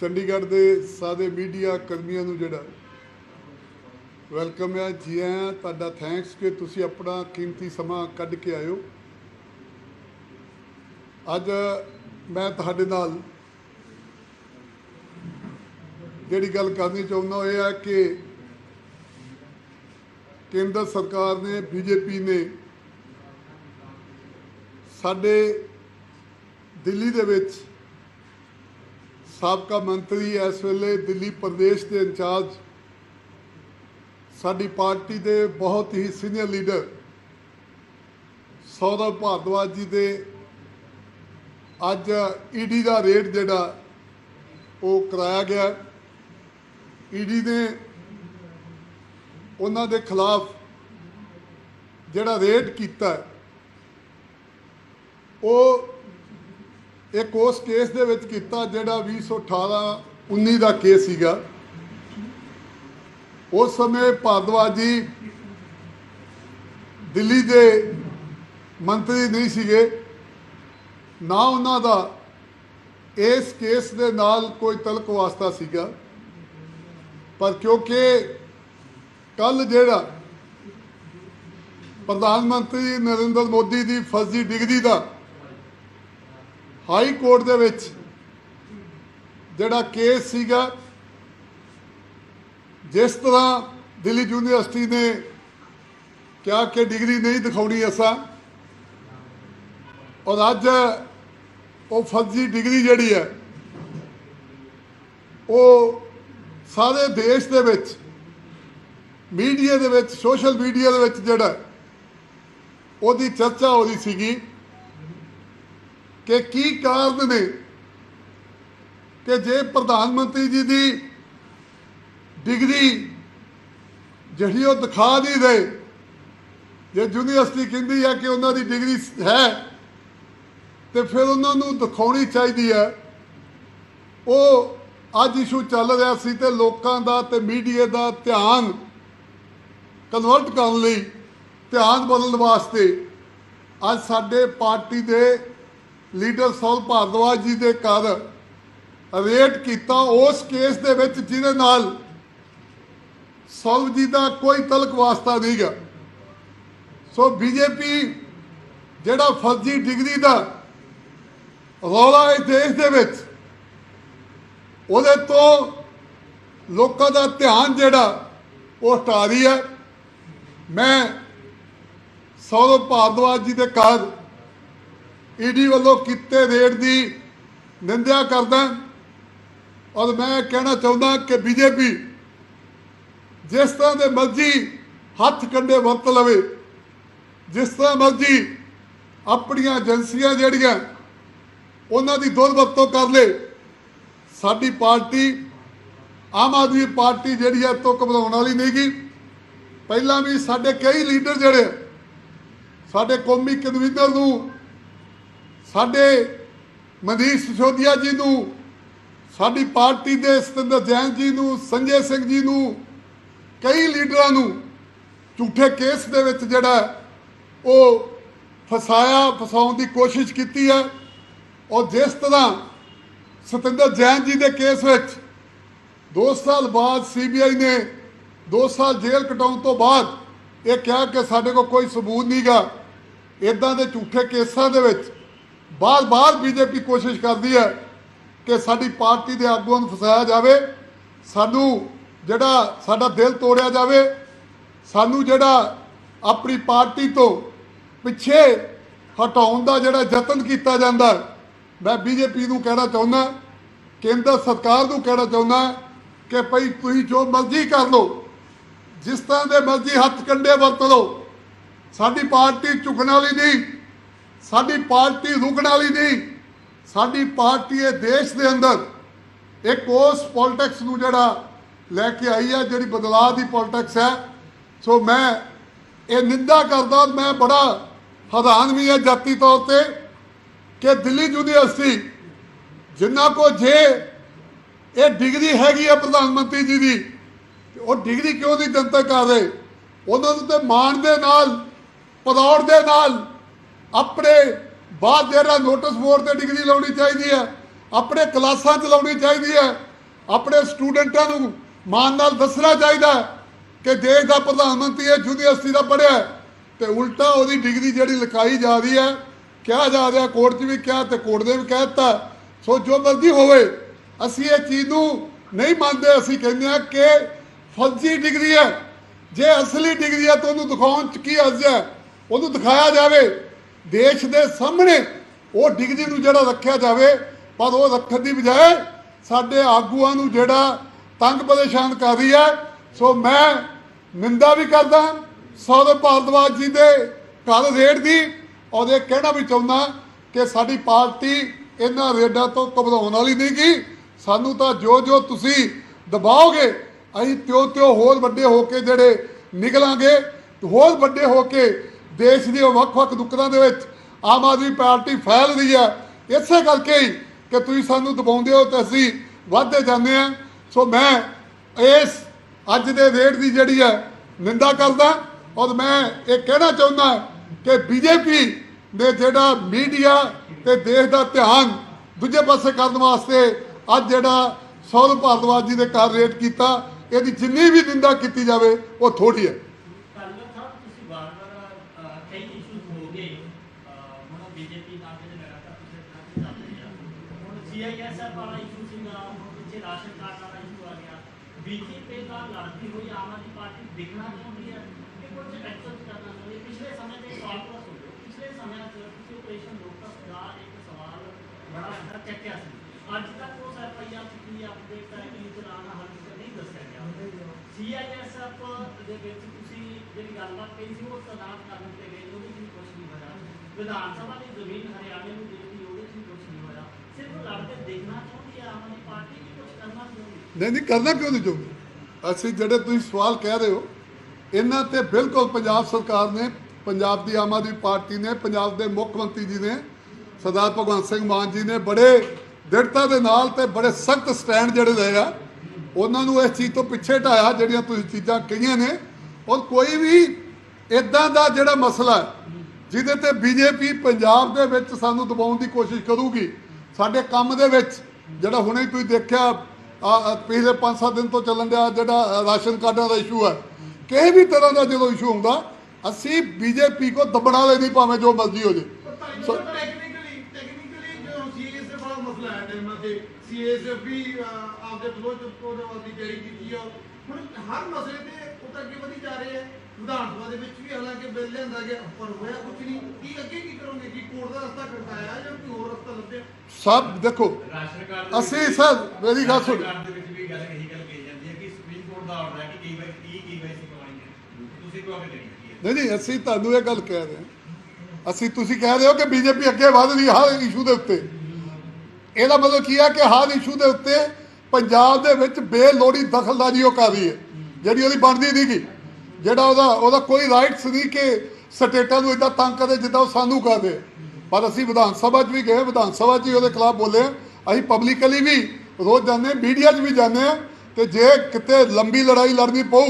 ਚੰਡੀਗੜ੍ਹ ਦੇ ਸਾਰੇ ਮੀਡੀਆ ਕਰਮੀਆਂ ਨੂੰ ਜਿਹੜਾ ਵੈਲਕਮ ਹੈ ਜੀ ਆਇਆਂ ਤੁਹਾਡਾ ਥੈਂਕਸ ਕਿ ਤੁਸੀਂ ਆਪਣਾ ਕੀਮਤੀ ਸਮਾਂ ਕੱਢ ਕੇ ਆਇਓ। ਅੱਜ ਮੈਂ ਤੁਹਾਡੇ ਨਾਲ ਜਿਹੜੀ ਗੱਲ ਕਰਨੀ ਚਾਹੁੰਦਾ ਇਹ ਹੈ ਕਿ ਕੇਂਦਰ ਸਰਕਾਰ ਨੇ ਬੀਜੇਪੀ ਨੇ ਸਾਡੇ ਦਿੱਲੀ ਦੇ ਵਿੱਚ ਸਾਬਕਾ ਮੰਤਰੀ ਇਸ ਵੇਲੇ ਦਿੱਲੀ ਪ੍ਰਦੇਸ਼ ਦੇ ਇੰਚਾਰਜ। ਸਾਡੀ ਪਾਰਟੀ ਦੇ ਬਹੁਤ ਹੀ ਸੀਨੀਅਰ ਲੀਡਰ ਸੌਰਵ ਭਾਰਦਵਾਜ ਜੀ ਦੇ ਅੱਜ ਈਡੀ ਦਾ ਰੇਟ ਜਿਹੜਾ ਉਹ ਕਰਾਇਆ ਗਿਆ। ਈਡੀ ਨੇ ਉਹਨਾਂ ਦੇ ਖਿਲਾਫ ਜਿਹੜਾ ਰੇਟ ਕੀਤਾ, ਉਹ ਇੱਕ ਉਸ ਕੇਸ ਦੇ ਵਿੱਚ ਕੀਤਾ ਜਿਹੜਾ 2018 19 ਦਾ ਕੇਸ ਸੀਗਾ। ਉਸ ਸਮੇਂ ਭਾਰਦਵਾਜ ਜੀ ਦਿੱਲੀ ਦੇ ਮੰਤਰੀ ਨਹੀਂ ਸੀਗੇ। ਨਾ ਉਹਨਾਂ ਦਾ ਇਸ ਕੇਸ ਦੇ ਨਾਲ ਕੋਈ ਤਲਕ ਵਾਸਤਾ ਸੀਗਾ। ਪਰ ਕਿਉਂਕਿ ਕੱਲ ਜਿਹੜਾ ਪ੍ਰਧਾਨ ਮੰਤਰੀ ਨਰਿੰਦਰ ਮੋਦੀ ਦੀ ਫਰਜ਼ੀ ਡਿਗਰੀ ਦਾ ਹਾਈ ਕੋਰਟ ਦੇ ਵਿੱਚ ਜਿਹੜਾ ਕੇਸ ਸੀਗਾ, ਜਿਸ ਤਰ੍ਹਾਂ ਦਿੱਲੀ ਯੂਨੀਵਰਸਿਟੀ ਨੇ ਕਿਹਾ ਕਿ ਡਿਗਰੀ ਨਹੀਂ ਦਿਖਾਉਣੀ ਅਸਾਂ, ਔਰ ਅੱਜ ਉਹ ਫਰਜ਼ੀ ਡਿਗਰੀ ਜਿਹੜੀ ਹੈ, ਉਹ ਸਾਰੇ ਦੇਸ਼ ਦੇ ਵਿੱਚ, ਮੀਡੀਆ ਦੇ ਵਿੱਚ, ਸੋਸ਼ਲ ਮੀਡੀਆ ਦੇ ਵਿੱਚ ਜਿਹੜਾ, ਉਹਦੀ ਚਰਚਾ ਹੋ ਰਹੀ ਸੀਗੀ। ਕਿ ਕੀ ਕਾਰਨ ਨੇ ਕਿ ਜੇ ਪ੍ਰਧਾਨ ਮੰਤਰੀ ਜੀ ਦੀ ਡਿਗਰੀ ਜਿਹੜੀ ਉਹ ਦਿਖਾ ਨਹੀਂ ਰਹੇ, ਜੇ ਯੂਨੀਵਰਸਿਟੀ ਕਹਿੰਦੀ ਹੈ ਕਿ ਉਹਨਾਂ ਦੀ ਡਿਗਰੀ ਹੈ ਤੇ ਫਿਰ ਉਹਨਾਂ ਨੂੰ ਦਿਖਾਉਣੀ ਚਾਹੀਦੀ ਹੈ। ਉਹ ਅੱਜ ਇਸ਼ੂ ਚੱਲ ਰਿਹਾ ਸੀ ਤੇ ਲੋਕਾਂ ਦਾ ਤੇ ਮੀਡੀਆ ਦਾ ਧਿਆਨ ਕਨਵਰਟ ਕਰਨ ਲਈ ਧਿਆਨ ਬਦਲਣ ਵਾਸਤੇ ਅੱਜ ਸਾਡੇ ਪਾਰਟੀ ਦੇ ਲੀਡਰ ਸੌਲ ਭਾਰਦਵਾਜ ਜੀ ਦੇ ਘਰ ਰੇਟ ਕੀਤਾ। ਉਸ ਕੇਸ ਦੇ ਵਿੱਚ ਜਿਹਦੇ ਨਾਲ ਸੌਲਵ ਜੀ ਦਾ ਕੋਈ ਤਲਕ ਵਾਸਤਾ ਨਹੀਂ ਗਿਆ। ਸੋ ਬੀਜੇਪੀ ਜਿਹੜਾ ਫਰਜ਼ੀ ਡਿਗਰੀ ਦਾ ਰੌਲਾ ਇਸ ਦੇਸ਼ ਦੇ ਵਿੱਚ, ਉਹਦੇ ਤੋਂ ਲੋਕਾਂ ਦਾ ਧਿਆਨ ਜਿਹੜਾ, ਉਹ ਹਟਾ ਰਹੀ ਹੈ। ਮੈਂ ਸੌਰਵ ਭਾਰਦਵਾਜ ਜੀ ਦੇ ਘਰ ਈਡੀ ਵੱਲੋਂ ਕੀਤੇ ਰੇਡ ਦੀ ਨਿੰਦਿਆ ਕਰਦਾ ਔਰ ਮੈਂ ਕਹਿਣਾ ਚਾਹੁੰਦਾ ਕਿ ਬੀਜੇਪੀ ਜਿਸ ਤਰ੍ਹਾਂ ਦੇ ਮਰਜ਼ੀ ਹੱਥ ਕੰਡੇ ਵਰਤ ਲਵੇ, ਜਿਸ ਤਰ੍ਹਾਂ ਮਰਜ਼ੀ ਆਪਣੀਆਂ ਏਜੰਸੀਆਂ ਜਿਹੜੀਆਂ ਉਹਨਾਂ ਦੀ ਦੁਰਵਰਤੋਂ ਕਰ ਲੇ, ਸਾਡੀ ਪਾਰਟੀ ਆਮ ਆਦਮੀ ਪਾਰਟੀ ਜਿਹੜੀ ਹੈ ਤੋਂ ਘਬਰਾਉਣ ਵਾਲੀ ਨਹੀਂ ਗੀ। ਪਹਿਲਾਂ ਵੀ ਸਾਡੇ ਕਈ ਲੀਡਰ ਜਿਹੜੇ ਸਾਡੇ ਕੌਮੀ ਕਨਵੀਨਰ ਨੂੰ ਸਾਡੇ ਮਨੀਸ਼ ਸਿਸੋਦੀਆ ਜੀ ਨੂੰ, ਸਾਡੀ ਪਾਰਟੀ ਦੇ ਸਤਿੰਦਰ ਜੈਨ ਜੀ ਨੂੰ, ਸੰਜੇ ਸਿੰਘ ਜੀ ਨੂੰ, ਕਈ ਲੀਡਰਾਂ ਨੂੰ ਝੂਠੇ ਕੇਸ ਦੇ ਵਿੱਚ ਜਿਹੜਾ ਉਹ ਫਸਾਇਆ, ਫਸਾਉਣ ਦੀ ਕੋਸ਼ਿਸ਼ ਕੀਤੀ ਹੈ। ਔਰ ਜਿਸ ਤਰ੍ਹਾਂ ਸਤਿੰਦਰ ਜੈਨ ਜੀ ਦੇ ਕੇਸ ਵਿੱਚ 2 ਸਾਲ ਬਾਅਦ ਸੀਬੀਆਈ ਨੇ 2 ਸਾਲ ਜੇਲ੍ਹ ਕਟਾਉਣ ਤੋਂ ਬਾਅਦ ਇਹ ਕਿਹਾ ਕਿ ਸਾਡੇ ਕੋਲ ਕੋਈ ਸਬੂਤ ਨਹੀਂਗਾ ਇਦਾਂ ਦੇ ਝੂਠੇ ਕੇਸਾਂ ਦੇ ਵਿੱਚ ਬਾਰ-ਬਾਰ ਬੀਜੇਪੀ ਕੋਸ਼ਿਸ਼ ਕਰਦੀ ਹੈ ਕਿ ਸਾਡੀ ਪਾਰਟੀ ਦੇ ਆਗੂਆਂ ਨੂੰ ਫਸਾਇਆ ਜਾਵੇ ਸਾਨੂੰ ਜਿਹੜਾ ਸਾਡਾ ਦਿਲ ਤੋੜਿਆ ਜਾਵੇ ਸਾਨੂੰ ਜਿਹੜਾ ਆਪਣੀ ਪਾਰਟੀ ਤੋਂ ਪਿੱਛੇ ਹਟਾਉਣ ਦਾ ਜਿਹੜਾ ਯਤਨ ਕੀਤਾ ਜਾਂਦਾ ਹੈ, ਮੈਂ ਬੀਜੇਪੀ ਨੂੰ ਕਹਿਣਾ ਚਾਹੁੰਦਾ ਕੇਂਦਰ ਸਰਕਾਰ ਨੂੰ ਕਹਿਣਾ ਚਾਹੁੰਦਾ ਕਿ ਭਈ ਤੁਸੀਂ ਜੋ ਮਰਜ਼ੀ ਕਰ ਲਓ ਜਿਸ ਤਰ੍ਹਾਂ ਦੇ ਮਰਜ਼ੀ ਹੱਥ ਕੰਡੇ ਵਰਤ ਲਓ ਸਾਡੀ ਪਾਰਟੀ ਝੁਕਣ ਵਾਲੀ ਨਹੀਂ। ਸਾਡੀ ਪਾਰਟੀ ਰੁਕਣ ਵਾਲੀ ਨਹੀਂ। ਸਾਡੀ ਪਾਰਟੀ ਇਹ ਦੇਸ਼ ਦੇ ਅੰਦਰ ਇੱਕ ਉਸ ਪੋਲਿਟਿਕਸ ਨੂੰ ਜਿਹੜਾ ਲੈ ਕੇ ਆਈ ਹੈ, ਜਿਹੜੀ ਬਦਲਾਅ ਦੀ ਪੋਲਿਟਿਕਸ ਹੈ। ਸੋ ਮੈਂ ਇਹ ਨਿੰਦਾ ਕਰਦਾ, ਮੈਂ ਬੜਾ ਹੈਰਾਨ ਵੀ ਹਾਂ ਜਾਤੀ ਤੌਰ ਤੇ ਕਿ ਦਿੱਲੀ ਯੂਨੀਵਰਸਿਟੀ ਜਿਨ੍ਹਾਂ ਕੋ ਜੇ ਇਹ ਡਿਗਰੀ ਹੈਗੀ ਹੈ ਪ੍ਰਧਾਨ ਮੰਤਰੀ ਜੀ ਦੀ ਉਹ ਡਿਗਰੀ ਕਿਉਂ ਨਹੀਂ ਜਨਤਕ ਕਰ ਰਹੇ? ਉਹਨਾਂ ਨੂੰ ਤੇ ਮਾਣ ਦੇ ਨਾਲ ਪਦੌੜ ਦੇ ਨਾਲ ਆਪਣੇ ਬਾਅਦ ਜਿਹੜਾ ਨੋਟਿਸ ਬੋਰਡ ਤੇ ਡਿਗਰੀ ਲਾਉਣੀ ਚਾਹੀਦੀ ਹੈ, ਆਪਣੇ ਕਲਾਸਾਂ ਚ ਲਾਉਣੀ ਚਾਹੀਦੀ ਹੈ, ਆਪਣੇ ਸਟੂਡੈਂਟਾਂ ਨੂੰ ਮਾਣ ਨਾਲ ਦੱਸਣਾ ਚਾਹੀਦਾ ਕਿ ਦੇਸ਼ ਦਾ ਪ੍ਰਧਾਨ ਮੰਤਰੀ ਇਹ ਯੂਨੀਵਰਸਿਟੀ ਦਾ ਪੜ੍ਹਿਆ ਹੈ, ਤੇ ਉਲਟਾ ਉਹਦੀ ਡਿਗਰੀ ਜਿਹੜੀ ਲਿਖਾਈ ਜਾ ਰਹੀ ਹੈ, ਕਿਹਾ ਜਾ ਰਿਹਾ ਕੋਰਟ 'ਚ ਵੀ ਕਿਹਾ ਤੇ ਕੋਰਟ ਨੇ ਵੀ ਕਹਿ ਦਿੱਤਾ, ਸੋ ਜੋ ਮਰਜ਼ੀ ਹੋਵੇ, ਅਸੀਂ ਇਹ ਚੀਜ਼ ਨੂੰ ਨਹੀਂ ਮੰਨਦੇ, ਅਸੀਂ ਕਹਿੰਦੇ ਹਾਂ ਕਿ ਫਰਜ਼ੀ ਡਿਗਰੀ ਹੈ, ਜੇ ਅਸਲੀ ਡਿਗਰੀ ਹੈ ਤਾਂ ਉਹਨੂੰ ਦਿਖਾਉਣ 'ਚ ਕੀ ਅਰਜ਼ ਹੈ, ਉਹਨੂੰ ਦਿਖਾਇਆ ਜਾਵੇ। ਦੇਸ਼ ਦੇ ਸਾਹਮਣੇ ਉਹ ਡਿਗਰੀ ਨੂੰ ਜਿਹੜਾ ਰੱਖਿਆ ਜਾਵੇ, ਪਰ ਉਹ ਰੱਖਣ ਦੀ ਬਜਾਏ ਸਾਡੇ ਆਗੂਆਂ ਨੂੰ ਜਿਹੜਾ ਤੰਗ ਪਰੇਸ਼ਾਨ ਕਰ ਰਹੀ ਹੈ, ਸੋ ਮੈਂ ਨਿੰਦਾ ਵੀ ਕਰਦਾ ਸੌਰਵ ਭਾਰਦਵਾਜ ਜੀ ਦੇ ਘਰ ਰੇਡ ਦੀ, ਔਰ ਇਹ ਕਹਿਣਾ ਵੀ ਚਾਹੁੰਦਾ ਕਿ ਸਾਡੀ ਪਾਰਟੀ ਇਹਨਾਂ ਰੇਡਾਂ ਤੋਂ ਘਬਰਾਉਣ ਵਾਲੀ ਨਹੀਂ ਗੀ। ਸਾਨੂੰ ਤਾਂ ਜੋ ਜੋ ਤੁਸੀਂ ਦਬਾਓਗੇ, ਅਸੀਂ ਤਿਉ ਤਿਉ ਹੋਰ ਵੱਡੇ ਹੋ ਕੇ ਜਿਹੜੇ ਨਿਕਲਾਂਗੇ, ਹੋਰ ਵੱਡੇ ਹੋ ਕੇ ਦੇਸ਼ ਦੇ ਵੱਖ-ਵੱਖ ਨੁਕਰਾਂ ਦੇ ਵਿੱਚ ਆਮ ਆਦਮੀ ਪਾਰਟੀ ਫੈਲ ਰਹੀ ਹੈ। ਇਸੇ ਕਰਕੇ ਹੀ ਕਿ ਤੁਸੀਂ ਸਾਨੂੰ ਦਬਾਉਂਦੇ ਹੋ ਤੇ ਅਸੀਂ ਵੱਧਦੇ ਜਾਂਦੇ ਹਾਂ। ਸੋ ਮੈਂ ਇਸ ਅੱਜ ਦੇ ਰੇਟ ਦੀ ਜਿਹੜੀ ਹੈ ਨਿੰਦਾ ਕਰਦਾ ਔਰ ਮੈਂ ਇਹ ਕਹਿਣਾ ਚਾਹੁੰਦਾ ਕਿ ਬੀਜੇਪੀ ਨੇ ਜਿਹੜਾ ਮੀਡੀਆ ਤੇ ਦੇਸ਼ ਦਾ ਧਿਆਨ ਦੂਜੇ ਪਾਸੇ ਕਰਨ ਵਾਸਤੇ ਅੱਜ ਜਿਹੜਾ ਸੌਰਵ ਭਾਰਦਵਾਜ ਜੀ ਦੇ ਘਰ ਰੇਟ ਕੀਤਾ, ਇਹਦੀ ਜਿੰਨੀ ਵੀ ਨਿੰਦਾ ਕੀਤੀ ਜਾਵੇ, ਉਹ ਥੋੜੀ ਹੈ ਕੱਲ੍ਹ ਸਾਹਿਬ ਤੁਸੀਂ ਵਾਰ-ਵਾਰ ਅਹ, ਕਈ ਇਸ਼ੂਜ਼ ਹੋ ਗਏ ਅਹ, ਹੁਣ ਬੀਜੇਪੀ ਨਾਲ ਜਿਹੜੇ ਲਗਾਤਾਰ ਪਿਛਲੇ ਦਿਨਾਂ ਤੋਂ ਚੱਲ ਰਹੇ ਆ? ਹੁਣ ਸੀਆਈਐਸਐਫ ਵਾਲਾ ਇਸ਼ੂ ਸੀਗਾ, ਹੁਣ ਪਿੱਛੇ ਰਾਸ਼ਨ ਕਾਰਡ ਵਾਲਾ ਇਸ਼ੂ ਆ ਗਿਆ। ਬੀਜੇਪੀ ਨਾਲ ਲੜਦੀ ਹੋਈ ਆਮ ਆਦਮੀ ਪਾਰਟੀ ਦਿਖਣਾ ਚਾਹੁੰਦੀ ਹੈ? ਕਿ ਕੁਝ ਐਕਸ਼ਨ ਕਰਨਾ ਚਾਹੁੰਦੀ ਹੈ ਪਿਛਲੇ ਸਮੇਂ ਦੇ ਸਵਾਲ ਤੋਂ ਹੋ ਪਿਛਲੇ ਸਮਿਆਂ 'ਚ ਤੁਸੀਂ ਆਪਰੇਸ਼ਨ ਲੋਕਸ ਦਾ ਇੱਕ ਸਵਾਲ ਬੜਾ ਵੱਡਾ ਚੱਕਿਆ ਸੀ। ਅੱਜ ਤੱਕ ਉਸ ਐਫਆਈਆਰ ਦੀ ਅਪਡੇਟ ਹੈ? ਕਿ ਚਲਾਣਾ ਹੱਲ ਨਹੀਂ ਦੱਸਿਆ ਗਿਆ। ਸੀਆਈਐਸਐਫ ਦੇ ਵਿੱਚ ਤੁਸੀਂ ਜਿਹੜੀ ਗੱਲਬਾਤ ਕਹੀ ਸੀ, ਉਹ ਸਦਾਨ ਕਰਨ ਤੇ ਗਏ ਉਹਦੇ 'ਚ ਵੀ ਕੁਝ ਨਹੀਂ ਹੋਇਆ ਵਿਧਾਨ ਸਭਾ ਦੀ ਜ਼ਮੀਨ ਹਰਿਆਣੇ ਨੂੰ ਦੇ ਉਹਦੇ 'ਚ ਕੁਝ ਨਹੀਂ ਹੋਇਆ। ਸਿਰਫ ਲੜਦੇ ਦੇਖਣਾ ਚਾਹੁੰਦੀ ਹੈ ਆਮ ਆਦਮੀ ਪਾਰਟੀ ਕੀ ਕੁਝ ਕਰਨਾ ਚਾਹੁੰਦੀ? ਨਹੀਂ ਨਹੀਂ, ਕਰਨਾ ਕਿਉਂ ਨਹੀਂ ਚਾਹੁੰਦੇ? ਅਸੀਂ ਜਿਹੜੇ ਤੁਸੀਂ ਸਵਾਲ ਕਹਿ ਰਹੇ ਹੋ, ਇਹਨਾਂ ਤੇ ਬਿਲਕੁਲ ਪੰਜਾਬ ਸਰਕਾਰ ਨੇ, ਪੰਜਾਬ ਦੀ ਆਮ ਆਦਮੀ ਪਾਰਟੀ ਨੇ, ਪੰਜਾਬ ਦੇ ਮੁੱਖ ਮੰਤਰੀ ਜੀ ਨੇ, ਸਰਦਾਰ ਭਗਵੰਤ ਸਿੰਘ ਮਾਨ ਜੀ ਨੇ ਬੜੇ ਦ੍ਰਿੜਤਾ ਦੇ ਨਾਲ ਤੇ ਬੜੇ ਸਖਤ ਸਟੈਂਡ ਜਿਹੜੇ ਲਏ ਆ, ਉਹਨਾਂ ਨੂੰ ਇਸ ਚੀਜ਼ ਤੋਂ ਪਿੱਛੇ ਢਾਇਆ ਜਿਹੜੀਆਂ ਤੁਸੀਂ ਚੀਜ਼ਾਂ ਕਹੀਆਂ ਨੇ। ਔਰ ਕੋਈ ਵੀ ਇਦਾਂ ਦਾ ਜਿਹੜਾ ਮਸਲਾ ਹੈ ਜਿਹਦੇ ਤੇ ਬੀਜੇਪੀ ਪੰਜਾਬ ਦੇ ਵਿੱਚ ਸਾਨੂੰ ਦਬਾਉਣ ਦੀ ਕੋਸ਼ਿਸ਼ ਕਰੂਗੀ ਸਾਡੇ ਕੰਮ ਦੇ ਵਿੱਚ ਜਿਹੜਾ ਹੁਣੇ ਤੁਸੀਂ ਦੇਖਿਆ ਪਿਛਲੇ 5-7 ਦਿਨ ਤੋਂ ਚੱਲਣ ਡਿਆ ਜਿਹੜਾ ਰਾਸ਼ਨ ਕਾਰਡਾਂ ਦਾ ਇਸ਼ੂ ਹੈ ਕਿਸੇ ਵੀ ਤਰ੍ਹਾਂ ਦਾ ਜਦੋਂ ਇਸ਼ੂ ਹੁੰਦਾ ਅਸੀਂ ਬੀਜੇਪੀ ਕੋ ਵਾਲੇ ਨਹੀਂ ਭਾਵੇਂ ਜੋ ਮਰਜ਼ੀ ਹੋ ਜੇ ਸੋ ਟੈਕਨੀਕਲੀ ਟੈਕਨੀਕਲੀ ਜੋ ਸੀਐਸ ਵਾਲਾ ਮਸਲਾ ਹੈ ਟਾਈਮਾਂ ਤੇ ਸੀਐਸ ਵੀ ਆਪਦੇ ਫਲੋ ਚ ਉਹਦੇ ਜਾਰੀ ਕੀਤੀ ਆ। ਹੁਣ ਹਰ ਮਸਲੇ ਤੇ ਉਹ ਤਾਂ ਅੱਗੇ ਵਧੀ ਜਾ ਰਹੇ ਆ। ਵਿਧਾਨ ਸਭਾ ਦੇ ਵਿੱਚ ਵੀ ਹਾਲਾਂਕਿ ਬਿੱਲ ਲਿਆਂਦਾ ਗਿਆ ਪਰ ਹੋਇਆ ਕੁਝ ਨਹੀਂ। ਕੀ ਅੱਗੇ ਕੀ ਕਰੋਗੇ? ਕੀ ਕੋਰਟ ਦਾ ਰਸਤਾ ਖੜਕਾਇਆ ਜਾਂ ਕੋਈ ਹੋਰ ਰਸਤਾ ਲੱਭਿਆ? ਸਭ ਦੇਖੋ ਦੇ ਅਸੀਂ ਸਰ ਮੇਰੀ ਗੱਲ ਸੁਣ। ਰਾਸ਼ਨ ਕਾਰਡ ਦੇ ਵਿੱਚ ਵੀ ਗੱਲ ਇਹੀ ਗੱਲ ਕਹੀ ਜਾਂਦੀ ਹੈ ਕਿ ਸੁਪਰੀਮ ਕੋਰਟ ਦਾ ਆਰਡਰ ਹੈ ਕਿ ਕਈ ਵਾਰ ਕੀ ਕੀ ਵਾਰ ਕਰਵਾਉਣੀ ਹੈ। ਤੁਸੀਂ ਕਿਉਂ ਨਹੀਂ ਨਹੀਂ ਨਹੀਂ ਅਸੀਂ ਤੁਹਾਨੂੰ ਇਹ ਗੱਲ ਕਹਿ ਰਹੇ ਹਾਂ। ਅਸੀਂ ਤੁਸੀਂ ਕਹਿ ਰਹੇ ਹੋ ਕਿ ਬੀਜੇਪੀ ਅੱਗੇ ਵਧ ਰਹੀ ਹੈ ਹਰ ਇਸ਼ੂ ਦੇ ਉੱਤੇ। ਇਹਦਾ ਮਤਲਬ ਕੀ ਹੈ ਕਿ ਹਰ ਇਸ਼ੂ ਦੇ ਉੱਤੇ ਪੰਜਾਬ ਦੇ ਵਿੱਚ ਬੇਲੋੜੀ ਦਖਲਦਾਰੀ ਉਹ ਕਰ ਰਹੀ ਹੈ। ਜਿਹੜੀ ਉਹਦੀ ਬਣਦੀ ਨਹੀਂਗੀ ਜਿਹੜਾ ਉਹਦਾ ਉਹਦਾ ਕੋਈ ਰਾਈਟਸ ਨਹੀਂ ਕਿ ਸਟੇਟਾਂ ਨੂੰ ਇਦਾਂ ਤੰਗ ਕਰੇ ਜਿੱਦਾਂ ਉਹ ਸਾਨੂੰ ਕਰਦੇ ਪਰ ਅਸੀਂ ਵਿਧਾਨ ਸਭਾ 'ਚ ਵੀ ਗਏ, ਵਿਧਾਨ ਸਭਾ 'ਚ ਹੀ ਉਹਦੇ ਖਿਲਾਫ ਬੋਲੇ। ਅਸੀਂ ਪਬਲਿਕਲੀ ਵੀ ਰੋਜ਼ ਜਾਂਦੇ ਹਾਂ ਮੀਡੀਆ 'ਚ ਵੀ ਜਾਂਦੇ ਹਾਂ। ਤੇ ਜੇ ਕਿਤੇ ਲੰਬੀ ਲੜਾਈ ਲੜਨੀ ਪਊ